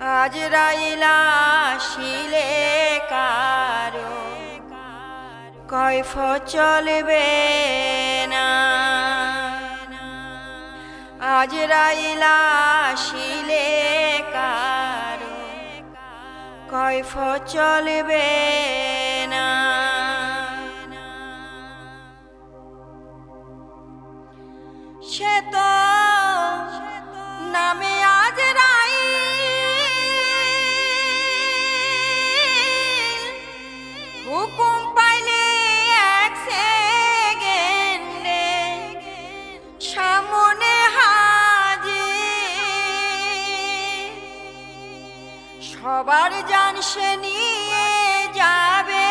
আজরাইলা শিলে কারও। কয়ফ চলবে না। আজরাইলা শিলে কারও। কয়ফ চলবে হাজির। সবার জান সে নিয়ে যাবে।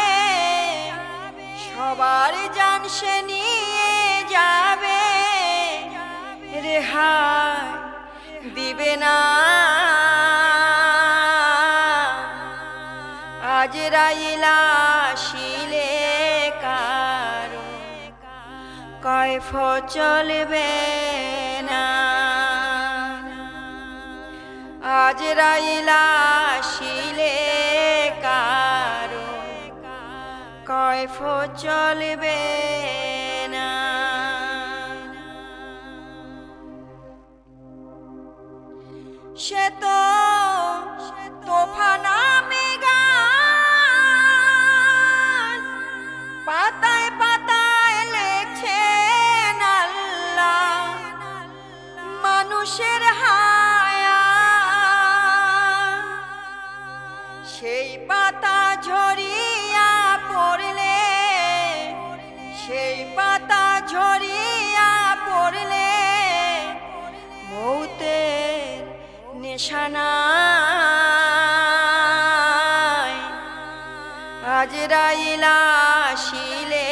সবার জান সে নিয়ে যাবে। রেহাই দিবে না। কয়ফ চলবে না। আজ রাইলা শিলে কারও কয়ফ চলবে না। সে তো নিশানায় আজরাইলা শিলে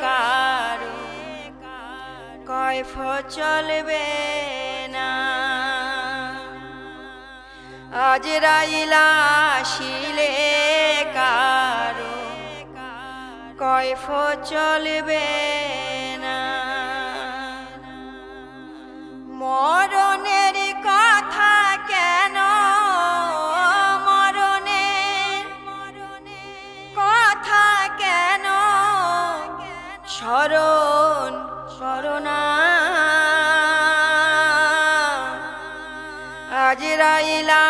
কারও? কয়ফ চলবে না? আজ শিলে কারও? কয়ফ চলবে আজ রাইলা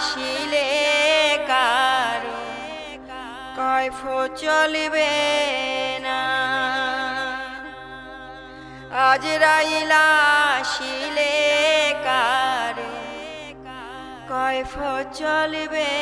শিলে কারও কয়ফ চলবে না। আজরাইলা শিলে কারও। কয়ফ চলবে